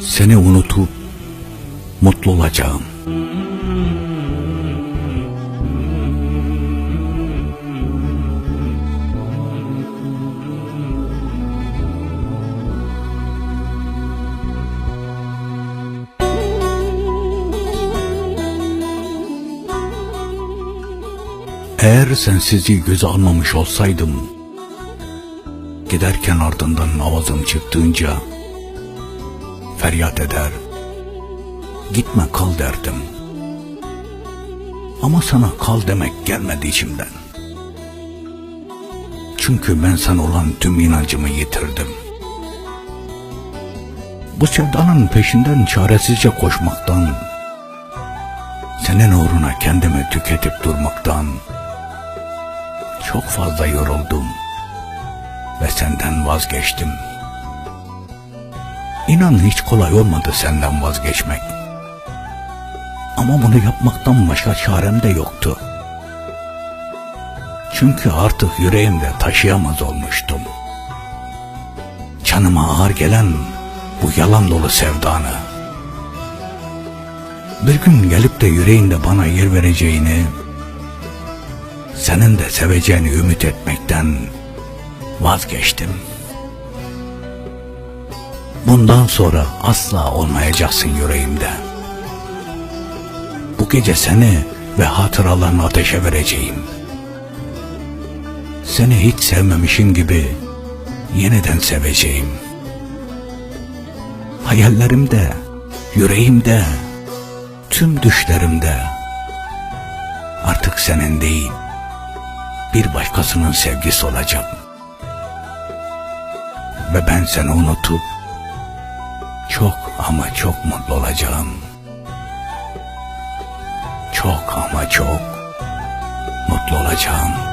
Seni unutup mutlu olacağım. Eğer sensizliği göze almamış olsaydım, giderken ardından avazım çıktığınca, feryat eder, gitme kal derdim. Ama sana kal demek gelmedi içimden. Çünkü ben sana olan tüm inancımı yitirdim. Bu sevdanın peşinden çaresizce koşmaktan, senin uğruna kendimi tüketip durmaktan, çok fazla yoruldum ve senden vazgeçtim. İnan hiç kolay olmadı senden vazgeçmek. Ama bunu yapmaktan başka çarem de yoktu. Çünkü artık yüreğimde taşıyamaz olmuştum. Canıma ağır gelen bu yalan dolu sevdanı. Bir gün gelip de yüreğinde bana yer vereceğini, senin de seveceğini ümit etmekten vazgeçtim. Bundan sonra asla olmayacaksın yüreğimde. Bu gece seni ve hatıralarını ateşe vereceğim. Seni hiç sevmemişim gibi yeniden seveceğim. Hayallerimde, yüreğimde, tüm düşlerimde artık senin değil, bir başkasının sevgisi olacağım. Ve ben seni unutup çok ama çok mutlu olacağım. Çok ama çok mutlu olacağım.